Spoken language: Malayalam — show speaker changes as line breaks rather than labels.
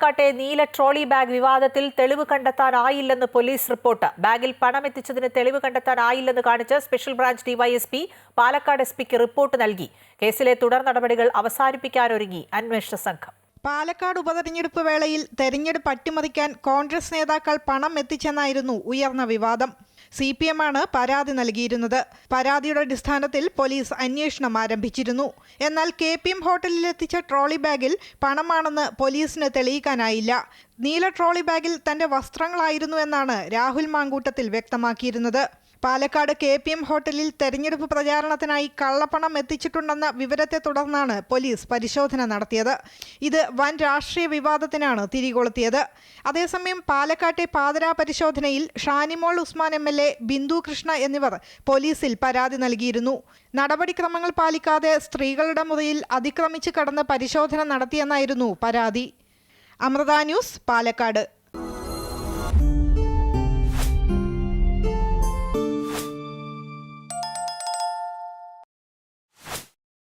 പാലക്കാട്ടെ നീല ട്രോളി ബാഗ് വിവാദത്തിൽ തെളിവ് കണ്ടെത്താനായില്ലെന്ന് പോലീസ് റിപ്പോർട്ട്. ബാഗിൽ പണം എത്തിച്ചതിന് തെളിവ് കണ്ടെത്താനായില്ലെന്ന് കാണിച്ച് special branch DYSP Palakkad S പിക്ക് റിപ്പോർട്ട് നൽകി. കേസിലെ തുടർ നടപടികൾ അവസാനിപ്പിക്കാനൊരുങ്ങി അന്വേഷണ സംഘം.
പാലക്കാട് ഉപതെരഞ്ഞെടുപ്പ് വേളയിൽ തെരഞ്ഞെടുപ്പ് അട്ടിമറിക്കാൻ കോൺഗ്രസ് നേതാക്കൾ പണം എത്തിച്ചെന്നായിരുന്നു ഉയർന്ന വിവാദം. സി പി എമ്മാണ് പരാതി നൽകിയിരുന്നത്. പരാതിയുടെ അടിസ്ഥാനത്തിൽ പോലീസ് അന്വേഷണം ആരംഭിച്ചിരുന്നു. എന്നാൽ കെ പി എം ഹോട്ടലിൽ എത്തിച്ച ട്രോളി ബാഗിൽ പണമാണെന്ന് പോലീസിന് തെളിയിക്കാനായില്ല. നീല ട്രോളി ബാഗിൽ തന്റെ വസ്ത്രങ്ങളായിരുന്നു എന്നാണ് രാഹുൽ മാങ്കൂട്ടത്തിൽ വ്യക്തമാക്കിയിരുന്നത്. പാലക്കാട് കെ പി എം ഹോട്ടലിൽ തെരഞ്ഞെടുപ്പ് പ്രചാരണത്തിനായി കള്ളപ്പണം എത്തിച്ചിട്ടുണ്ടെന്ന വിവരത്തെ തുടർന്നാണ് പോലീസ് പരിശോധന നടത്തിയത്. ഇത് വൻ രാഷ്ട്രീയ വിവാദത്തിനാണ് തിരികൊളുത്തിയത്. അതേസമയം പാലക്കാട്ടെ പാതരാ പരിശോധനയിൽ Shanimol Usman M L A Bindu Krishna എന്നിവർ പോലീസിൽ പരാതി നൽകിയിരുന്നു. നടപടിക്രമങ്ങൾ പാലിക്കാതെ സ്ത്രീകളുടെ മുറിയിൽ അതിക്രമിച്ച് കടന്ന് പരിശോധന നടത്തിയെന്നായിരുന്നു പരാതി. അമൃത ന്യൂസ് പാലക്കാട്.